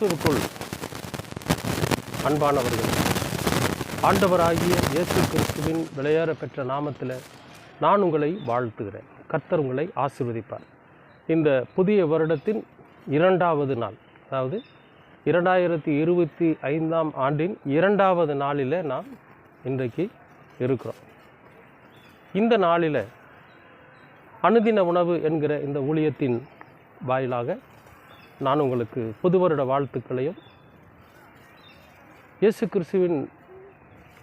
கிறிஸ்துவுக்குள் அன்பானவர்கள் ஆண்டவராகிய இயேசு கிறிஸ்துவின் விளையாட பெற்ற நாமத்தில் நான் உங்களை வாழ்த்துகிறேன். கர்த்தர் உங்களை ஆசிர்வதிப்பார். இந்த புதிய வருடத்தின் இரண்டாவது நாள் அதாவது இரண்டாயிரத்தி இருபத்தி ஐந்தாம் ஆண்டின் இரண்டாவது நாளில் நாம் இன்றைக்கு இருக்கிறோம். இந்த நாளில் அனுதின உணவு என்கிற இந்த ஊழியத்தின் வாயிலாக நான் உங்களுக்கு புது வருட வாழ்த்துக்களையும் இயேசு கிறிஸ்துவின்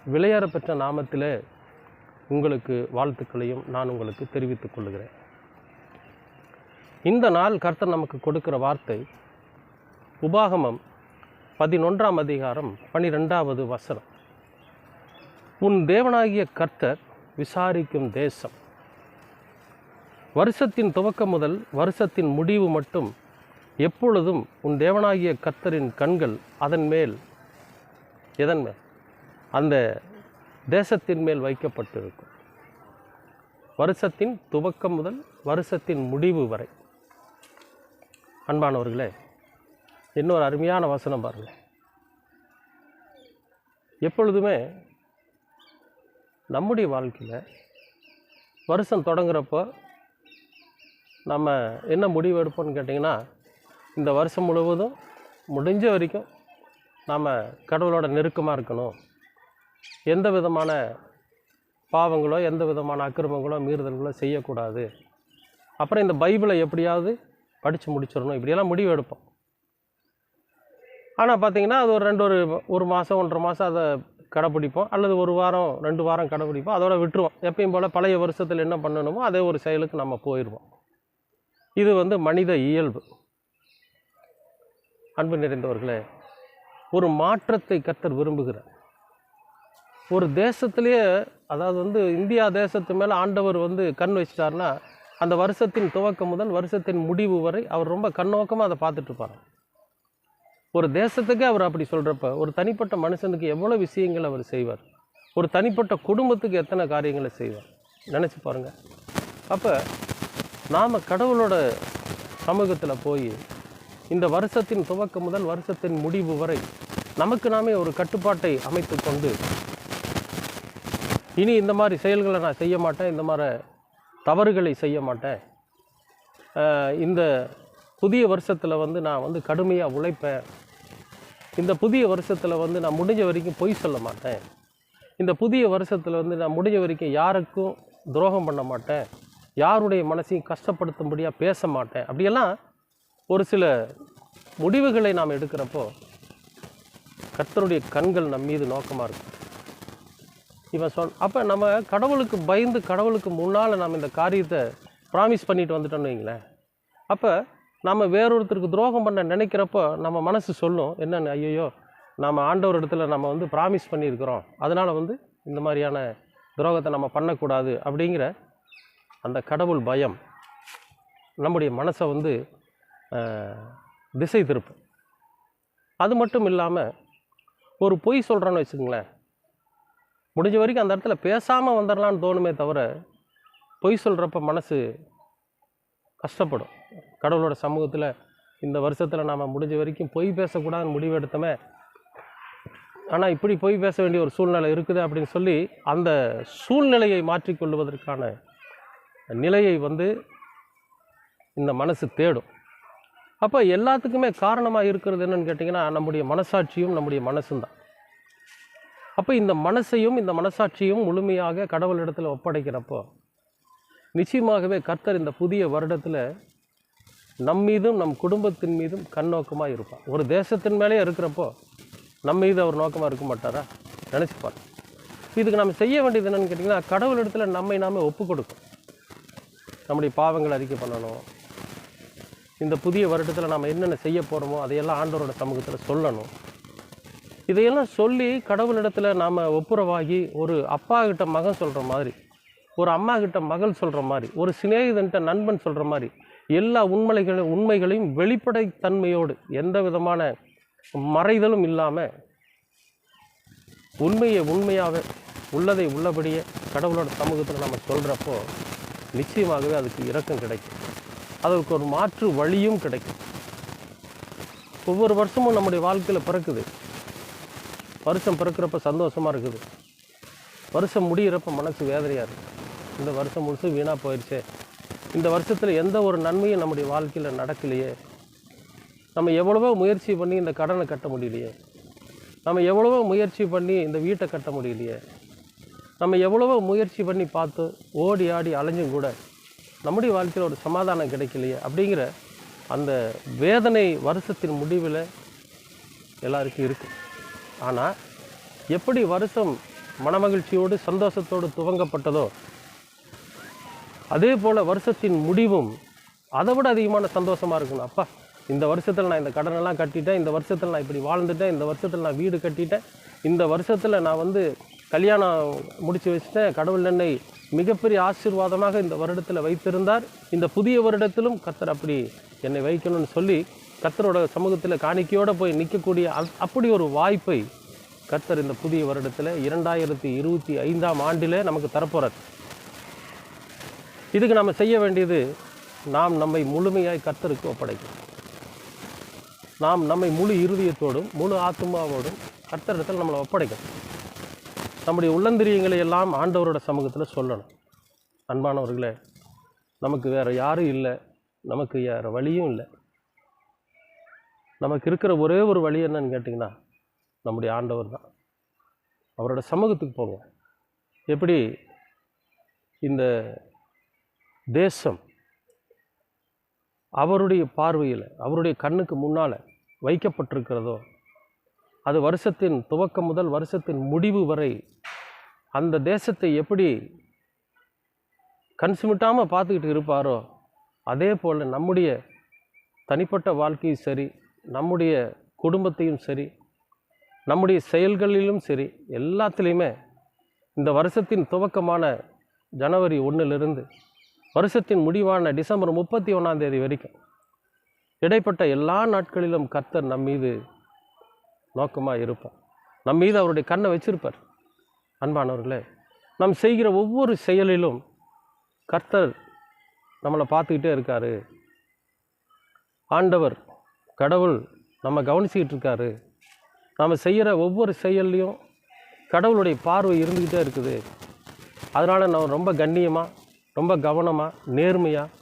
விளையாட பெற்ற நாமத்தில் உங்களுக்கு வாழ்த்துக்களையும் நான் உங்களுக்கு தெரிவித்துக் கொள்கிறேன். இந்த நாள் கர்த்தர் நமக்கு கொடுக்கிற வார்த்தை உபாகமம் பதினொன்றாம் அதிகாரம் பனிரெண்டாவது வசனம். உன் தேவனாகிய கர்த்தர் விசாரிக்கும் தேசம். வருஷத்தின் துவக்கம் முதல் வருஷத்தின் முடிவு மட்டும் எப்பொழுதும் உன் தேவனாகிய கர்த்தரின் கண்கள் அதன் மேல் எதன் மேல்? அந்த தேசத்தின் மேல் வைக்கப்பட்டிருக்கும். வருஷத்தின் துவக்கம் முதல் வருஷத்தின் முடிவு வரை. அன்பானவர்களே இன்னொரு அருமையான வசனம் பாருங்கள். எப்பொழுதுமே நம்முடைய வாழ்க்கையில் வருஷம் தொடங்குறப்போ நம்ம என்ன முடிவு எடுப்போம்னு கேட்டிங்கன்னா இந்த வருஷம் முழுவதும் முடிஞ்ச வரைக்கும் நாம் கடவுளோட நெருக்கமாக இருக்கணும். எந்த விதமான பாவங்களோ எந்த விதமான அக்கிரமங்களோ மீறுதல்களோ செய்யக்கூடாது. அப்புறம் இந்த பைபிளை எப்படியாவது படித்து முடிச்சிடணும். இப்படியெல்லாம் முடிவு எடுப்போம். ஆனால் பார்த்திங்கன்னா அது ஒரு ரெண்டு ஒரு ஒரு மாதம் ஒன்றரை மாதம் அதை கடைப்பிடிப்போம் அல்லது ஒரு வாரம் ரெண்டு வாரம் கடைப்பிடிப்போம் அதோட விட்டுருவோம். எப்பயும் போல் பழைய வருஷத்தில் என்ன பண்ணணுமோ அதே ஒரு செயலுக்கு நம்ம போயிடுவோம் இது வந்து மனித இயல்பு. அன்பு நிறைந்தவர்களே ஒரு மாற்றத்தை கத்தர் விரும்புகிறார். ஒரு தேசத்திலேயே அதாவது வந்து இந்தியா தேசத்து மேலே ஆண்டவர் வந்து கண் வச்சிட்டாருன்னா அந்த வருஷத்தின் துவக்கம் முதல் வருஷத்தின் முடிவு வரை அவர் ரொம்ப கண்ணோக்கமாக அதை பார்த்துட்டு ஒரு தேசத்துக்கே அவர் அப்படி சொல்கிறப்ப ஒரு தனிப்பட்ட மனுஷனுக்கு எவ்வளோ விஷயங்கள் அவர் செய்வார்? ஒரு தனிப்பட்ட குடும்பத்துக்கு எத்தனை காரியங்களை செய்வார்? நினச்சி பாருங்கள் அப்போ நாம் கடவுளோட சமூகத்தில் போய் இந்த வருஷத்தின் துவக்கம் முதல் வருஷத்தின் முடிவு வரை நமக்கு நாமே ஒரு கட்டுப்பாட்டை அமைத்து கொண்டு இனி இந்த மாதிரி செயல்களை நான் செய்ய மாட்டேன் இந்த மாதிரி தவறுகளை செய்ய மாட்டேன். இந்த புதிய வருஷத்தில் வந்து நான் வந்து கடுமையாக உழைப்பேன். இந்த புதிய வருஷத்தில் வந்து நான் முடிஞ்ச வரைக்கும் பொய் சொல்ல மாட்டேன். இந்த புதிய வருஷத்தில் வந்து நான் முடிஞ்ச வரைக்கும் யாருக்கும் துரோகம் பண்ண மாட்டேன். யாருடைய மனசையும் கஷ்டப்படுத்தும்படியாக பேச மாட்டேன். அப்படியெல்லாம் ஒரு சில முடிவுகளை நாம் எடுக்கிறப்போ கர்த்தருடைய கண்கள் நம் மீது நோக்கமாக இருக்கும் இவன் சொல் அப்போ நம்ம கடவுளுக்கு பயந்து கடவுளுக்கு முன்னால் நம்ம இந்த காரியத்தை ப்ராமிஸ் பண்ணிட்டு வந்துட்டோம்னு வைங்களேன். அப்போ நம்ம வேறொருத்தருக்கு துரோகம் பண்ண நினைக்கிறப்போ நம்ம மனசு சொல்லும் என்னென்னு? ஐயோ நம்ம ஆண்டவர் இடத்துல நம்ம வந்து ப்ராமிஸ் பண்ணியிருக்கிறோம். அதனால் வந்து இந்த மாதிரியான துரோகத்தை நம்ம பண்ணக்கூடாது. அப்படிங்கிற அந்த கடவுள் பயம் நம்முடைய மனசை வந்து திசை திருப்பும் அது மட்டும் இல்லாமல் ஒரு பொய் சொல்கிறோன்னு வச்சுக்கோங்களேன். முடிஞ்ச வரைக்கும் அந்த இடத்துல பேசாமல் வந்துடலான்னு தோணுமே தவிர பொய் சொல்கிறப்ப மனசு கஷ்டப்படும். கடவுளோட சமூகத்தில் இந்த வருஷத்தில் நாம் முடிஞ்ச வரைக்கும் பொய் பேசக்கூடாதுன்னு முடிவெடுத்தோமே ஆனால் இப்படி பொய் பேச வேண்டிய ஒரு சூழ்நிலை இருக்குது அப்படின்னு சொல்லி அந்த சூழ்நிலையை மாற்றிக்கொள்வதற்கான நிலையை வந்து இந்த மனசு தேடும். அப்போ எல்லாத்துக்குமே காரணமாக இருக்கிறது என்னன்னு கேட்டிங்கன்னா நம்முடைய மனசாட்சியும் நம்முடைய மனசும் தான். அப்போ இந்த மனசையும் இந்த மனசாட்சியும் முழுமையாக கடவுளிடத்தில் ஒப்படைக்கிறப்போ நிச்சயமாகவே கர்த்தர் இந்த புதிய வருடத்தில் நம் மீதும் நம் குடும்பத்தின் மீதும் கண்ணோக்கமாக இருப்பார். ஒரு தேசத்தின் மேலே இருக்கிறப்போ நம்ம மீது அவர் நோக்கமாக இருக்க மாட்டாரா? நினச்சிப்பார். இதுக்கு நம்ம செய்ய வேண்டியது என்னென்னு கேட்டிங்கன்னா கடவுளிடத்தில் நம்மை நாம் ஒப்பு கொடுக்கும். நம்முடைய பாவங்களை அறிக்கை பண்ணணும். இந்த புதிய வருடத்தில் நாம் என்னென்ன செய்ய போகிறோமோ அதையெல்லாம் ஆண்டவரோட சமூகத்தில் சொல்லணும். இதையெல்லாம் சொல்லி கடவுளிடத்தில் நாம் ஒப்புரவாகி ஒரு அப்பா கிட்ட மகன் சொல்கிற மாதிரி ஒரு அம்மா கிட்ட மகள் சொல்கிற மாதிரி ஒரு சிநேகிதன்கிட்ட நண்பன் சொல்கிற மாதிரி எல்லா உண்மைகளையும் உண்மைகளையும் வெளிப்படைத்தன்மையோடு எந்த விதமான மறைதலும் இல்லாமல் உண்மையை உண்மையாகவே உள்ளதை உள்ளபடியே கடவுளோட சமூகத்தில் நம்ம சொல்கிறப்போ நிச்சயமாகவே அதுக்கு இரக்கம் கிடைக்கும். அதற்கு ஒரு மாற்று வழியும் கிடைக்கும். ஒவ்வொரு வருஷமும் நம்முடைய வாழ்க்கையில் பிறக்குது. வருஷம் பிறக்கிறப்ப சந்தோஷமாக இருக்குது. வருஷம் முடியிறப்ப மனசு வேதனையாக இருக்குது இந்த வருஷம் முழுசு வீணாக போயிடுச்சே இந்த வருஷத்தில் எந்த ஒரு நன்மையும் நம்முடைய வாழ்க்கையில் நடக்கலையே. நம்ம எவ்வளவோ முயற்சி பண்ணி இந்த கடனை கட்ட முடியலையே. நம்ம எவ்வளவோ முயற்சி பண்ணி இந்த வீட்டை கட்ட முடியலையே. நம்ம எவ்வளவோ முயற்சி பண்ணி பார்த்து ஓடி ஆடி அலைஞ்சும் கூட நம்முடைய வாழ்க்கையில் ஒரு சமாதானம் கிடைக்கலையே அப்படிங்கிற அந்த வேதனை வருஷத்தின் முடிவில் எல்லாருக்கும் இருக்குது ஆனால் எப்படி வருஷம் மனமகிழ்ச்சியோடு சந்தோஷத்தோடு துவங்கப்பட்டதோ அதே போல் வருஷத்தின் முடிவும் அதை விட அதிகமான சந்தோஷமாக இருக்கணும் அப்பா இந்த வருஷத்தில் நான் இந்த கடனெல்லாம் கட்டிட்டேன் இந்த வருஷத்தில் நான் இப்படி வாழ்ந்துட்டேன் இந்த வருஷத்தில் நான் வீடு கட்டிட்டேன் இந்த வருஷத்தில் நான் வந்து கல்யாணம் முடித்து வச்சுட்டேன் கடவுள் என்னை மிகப்பெரிய ஆசீர்வாதமாக இந்த வருடத்தில் வைத்திருந்தார். இந்த புதிய வருடத்திலும் கத்தர் அப்படி என்னை வைக்கணும்னு சொல்லி கத்தரோட சமூகத்தில் காணிக்கையோடு போய் நிற்கக்கூடிய அ- அப்படி ஒரு வாய்ப்பை கர்த்தர் இந்த புதிய வருடத்தில் இரண்டாயிரத்தி இருபத்தி ஐந்தாம் ஆண்டிலே நமக்கு தரப்போகிறார் இதுக்கு நம்ம செய்ய வேண்டியது நாம் நம்மை முழுமையாய் கத்தருக்கு ஒப்படைக்கணும். நாம் நம்மை முழு இருதயத்தோடும் முழு ஆத்மாவோடும் கத்தரிடத்தில் நம்மளை ஒப்படைக்கணும். நம்முடைய உள்ளந்திரியங்களை எல்லாம் ஆண்டவரோட சமூகத்தில் சொல்லணும். அன்பானவர்களே நமக்கு வேறு யாரும் இல்லை. நமக்கு வேறு வழியும் இல்லை. நமக்கு இருக்கிற ஒரே ஒரு வழி என்னன்னு கேட்டிங்கன்னா நம்முடைய ஆண்டவர் தான். அவரோட சமூகத்துக்கு போங்க எப்படி? இந்த தேசம் அவருடைய பார்வையில் அவருடைய கண்ணுக்கு முன்னால் வைக்கப்பட்டிருக்கிறதோ அது வருஷத்தின் துவக்கம் முதல் வருஷத்தின் முடிவு வரை அந்த தேசத்தை எப்படி கண் சிமிட்டாமல் பார்த்துக்கிட்டு இருப்பாரோ அதே போல் நம்முடைய தனிப்பட்ட வாழ்க்கையும் சரி நம்முடைய குடும்பத்தையும் சரி நம்முடைய செயல்களிலும் சரி எல்லாத்துலேயுமே இந்த வருஷத்தின் துவக்கமான ஜனவரி ஒன்றிலிருந்து வருஷத்தின் முடிவான டிசம்பர் முப்பத்தி ஒன்றாந்தேதி வரைக்கும் இடைப்பட்ட எல்லா நாட்களிலும் கர்த்தர் நம் மீது நோக்கமாக இருப்பார். நம் மீது அவருடைய கண்ணை வச்சிருப்பார். அன்பானவர்களே நாம் செய்கிற ஒவ்வொரு செயலிலும் கர்த்தர் நம்மளை பார்த்துக்கிட்டே இருக்காரு. ஆண்டவர் கடவுள் நம்ம கவனிச்சிக்கிட்டு இருக்காரு. நாம் செய்கிற ஒவ்வொரு செயல்லையும் கடவுளுடைய பார்வை இருந்துக்கிட்டே இருக்குது. அதனால் நான் ரொம்ப கண்ணியமாக ரொம்ப கவனமாக நேர்மையாக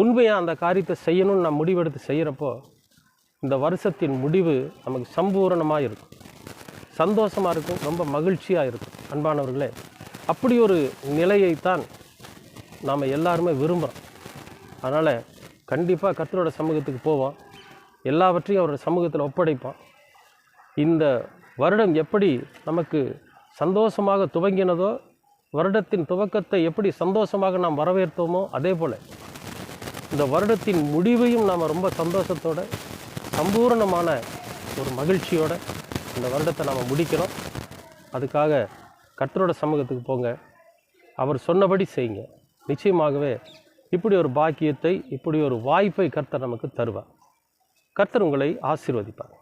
உண்மையாக அந்த காரியத்தை செய்யணும்னு நான் முடிவெடுத்து செய்கிறப்போ இந்த வருஷத்தின் முடிவு நமக்கு சம்பூரணமாக இருக்கும். சந்தோஷமாக இருக்கும் ரொம்ப மகிழ்ச்சியாக இருக்கும் அன்பானவர்களே. அப்படி ஒரு நிலையைத்தான் நாம் எல்லாருமே விரும்புகிறோம் அதனால் கண்டிப்பாக கர்த்தரோட சமூகத்துக்கு போவோம். எல்லாவற்றையும் அவரோட சமூகத்தில் ஒப்படைப்போம். இந்த வருடம் எப்படி நமக்கு சந்தோஷமாக துவங்கினதோ வருடத்தின் துவக்கத்தை எப்படி சந்தோஷமாக நாம் வரவேற்றோமோ அதே போல் இந்த வருடத்தின் முடிவையும் நாம் ரொம்ப சந்தோஷத்தோடு சம்பூரணமான ஒரு மகிழ்ச்சியோடு இந்த வருடத்தை நாம் முடிக்கிறோம் அதுக்காக கர்த்தரோட சமூகத்துக்கு போங்க. அவர் சொன்னபடி செய்யுங்க. நிச்சயமாகவே இப்படி ஒரு பாக்கியத்தை இப்படி ஒரு வாய்ப்பை கர்த்தர் நமக்கு தருவார். கர்த்தர் உங்களை ஆசீர்வதிப்பார்.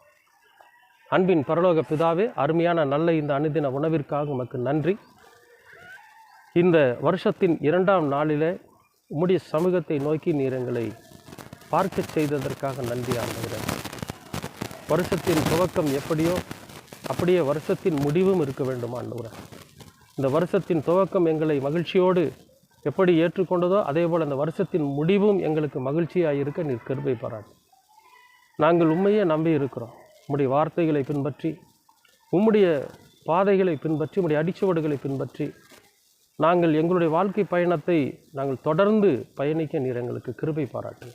அன்பின் பரலோக பிதாவே அருமையான நல்ல இந்த அனுதின உணவிற்காக உமக்கு நன்றி. இந்த வருஷத்தின் இரண்டாம் நாளில் உம்முடைய சமூகத்தை நோக்கி நீர் எங்களை பார்க்க செய்ததற்காக நன்றி ஆண்டுகிறேன். வருஷத்தின் துவக்கம் எப்படியோ அப்படியே வருஷத்தின் முடிவும் இருக்க வேண்டும் ஆண்டுகிறேன் இந்த வருஷத்தின் துவக்கம் எங்களை மகிழ்ச்சியோடு எப்படி ஏற்றுக்கொண்டதோ அதே போல் அந்த வருஷத்தின் முடிவும் எங்களுக்கு மகிழ்ச்சியாக இருக்க நீர் கருப்பை பாராட்டு. நாங்கள் உண்மையே நம்பி இருக்கிறோம். உம்முடைய வார்த்தைகளை பின்பற்றி உம்முடைய பாதைகளை பின்பற்றி உம்முடைய அடிச்சுவடுகளை பின்பற்றி நாங்கள் எங்களுடைய வாழ்க்கை பயணத்தை நாங்கள் தொடர்ந்து பயணிக்க நீர் எங்களுக்கு கிருபை பாராட்டு.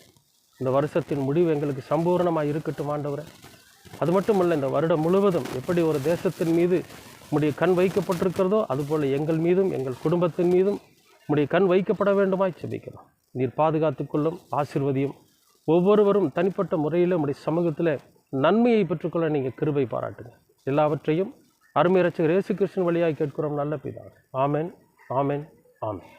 இந்த வருஷத்தின் முடிவு எங்களுக்கு சம்பூர்ணமாக இருக்கட்டும் ஆண்டவரை. அது மட்டும் இல்லை இந்த வருடம் முழுவதும் எப்படி ஒரு தேசத்தின் மீது உம்முடைய கண் வைக்கப்பட்டிருக்கிறதோ அதுபோல் எங்கள் மீதும் எங்கள் குடும்பத்தின் மீதும் உம்முடைய கண் வைக்கப்பட வேண்டுமாய் செபிக்கிறோம். நீர் பாதுகாத்துக்கொள்ளும் ஆசிர்வதியும் ஒவ்வொருவரும் தனிப்பட்ட முறையில் உம்முடைய சமூகத்தில் நன்மையை பெற்றுக்கொள்ள நீங்கள் கிருபை பாராட்டுங்க. எல்லாவற்றையும் அருமை ரட்சகர் இயேசு கிருஷ்ணன் வழியாக கேட்கிறோம் நல்ல பிதாவே. ஆமேன் ஆமேன் ஆமேன்.